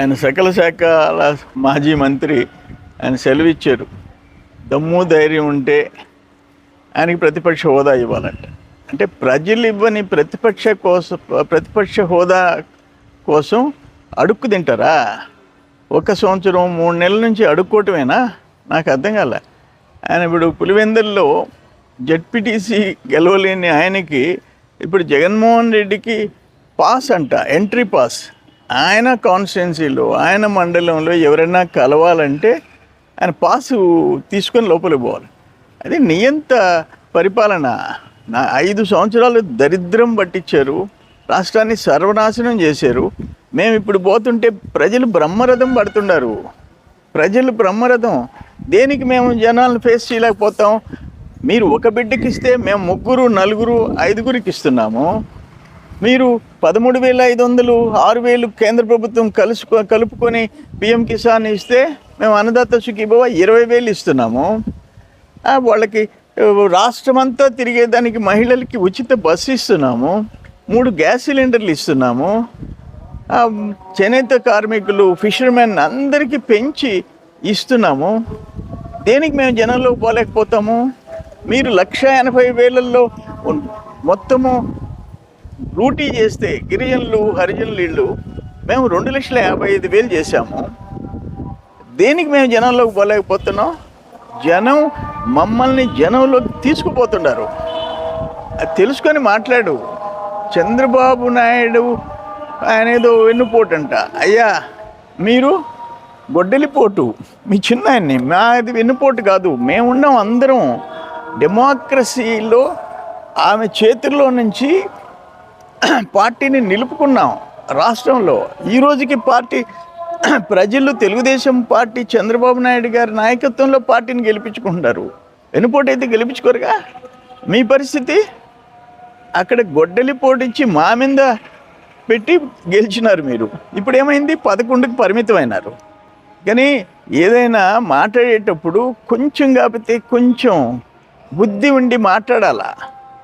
ఆయన సకల శాఖల మాజీ మంత్రి ఆయన సెలవిచ్చారు. దమ్ము ధైర్యం ఉంటే ఆయనకి ప్రతిపక్ష హోదా ఇవ్వాలంట. అంటే ప్రజలు ఇవ్వని ప్రతిపక్ష కోసం ప్రతిపక్ష హోదా కోసం అడుక్కు తింటారా? ఒక సంవత్సరం మూడు నెలల నుంచి అడుక్కోవటమేనా? నాకు అర్థం కాల. ఆయన ఇప్పుడు పులివెందుల్లో జడ్పీటీసీ గెలవలేని ఆయనకి ఇప్పుడు జగన్మోహన్ రెడ్డికి పాస్ అంట ఎంట్రీ పాస్. ఆయన కాన్స్టిట్యున్సీలో ఆయన మండలంలో ఎవరైనా కలవాలంటే ఆయన పాసు తీసుకొని లోపలికి పోవాలి. అది నియంత పరిపాలన. నా ఐదు సంవత్సరాలు దరిద్రం పట్టించారు. రాష్ట్రాన్ని సర్వనాశనం చేశారు. మేము ఇప్పుడు పోతుంటే ప్రజలు బ్రహ్మరథం పడుతున్నారు. ప్రజలు బ్రహ్మరథం. దేనికి మేము జనాలను ఫేస్ చేయలేకపోతాం? మీరు ఒక బిడ్డకి ఇస్తే మేము ముగ్గురు నలుగురు ఐదుగురికి ఇస్తున్నాము. మీరు పదమూడు వేల ఐదు వందలు ఆరు వేలు కేంద్ర ప్రభుత్వం కలుసుకో కలుపుకొని పిఎం కిసాన్ ఇస్తే మేము అన్నదాత సుఖీభవ ఇరవై వేలు ఇస్తున్నాము. వాళ్ళకి రాష్ట్రమంతా తిరిగేదానికి మహిళలకి ఉచిత బస్సు ఇస్తున్నాము. మూడు గ్యాస్ సిలిండర్లు ఇస్తున్నాము. చేనేత కార్మికులు ఫిషర్మెన్ అందరికీ పెంచి ఇస్తున్నాము. దేనికి మేము జనంలో పోలేకపోతాము? మీరు లక్ష ఎనభై వేలల్లో మొత్తము లూటీ చేస్తే గిరిజనులు హరిజనులు ఇళ్ళు మేము రెండు లక్షల యాభై ఐదు వేలు చేశాము. దేనికి మేము జనంలోకి పోలేకపోతున్నాం? జనం మమ్మల్ని జనంలోకి తీసుకుపోతున్నారు. అది తెలుసుకొని మాట్లాడు. చంద్రబాబు నాయుడు ఆయన ఏదో అంట అయ్యా మీరు గొడ్డలిపోటు. మీ చిన్న ఆయన్ని మాది వెన్నుపోటు కాదు. మేమున్నాం అందరం. డెమోక్రసీలో ఆమె చేతుల్లో నుంచి పార్టీని నిలుపుకున్నాం. రాష్ట్రంలో ఈ రోజుకి పార్టీ ప్రజలు తెలుగుదేశం పార్టీ చంద్రబాబు నాయుడు గారి నాయకత్వంలో పార్టీని గెలిపించుకుంటారు. వెనుపోటైతే అయితే గెలిపించుకోరుగా? మీ పరిస్థితి? అక్కడ గొడ్డలి పోటించి మా మీద పెట్టి గెలిచినారు మీరు. ఇప్పుడు ఏమైంది? పదకొండుకి పరిమితమైనారు. కానీ ఏదైనా మాట్లాడేటప్పుడు కొంచెం కాకపోతే కొంచెం బుద్ధి ఉండి మాట్లాడాలా?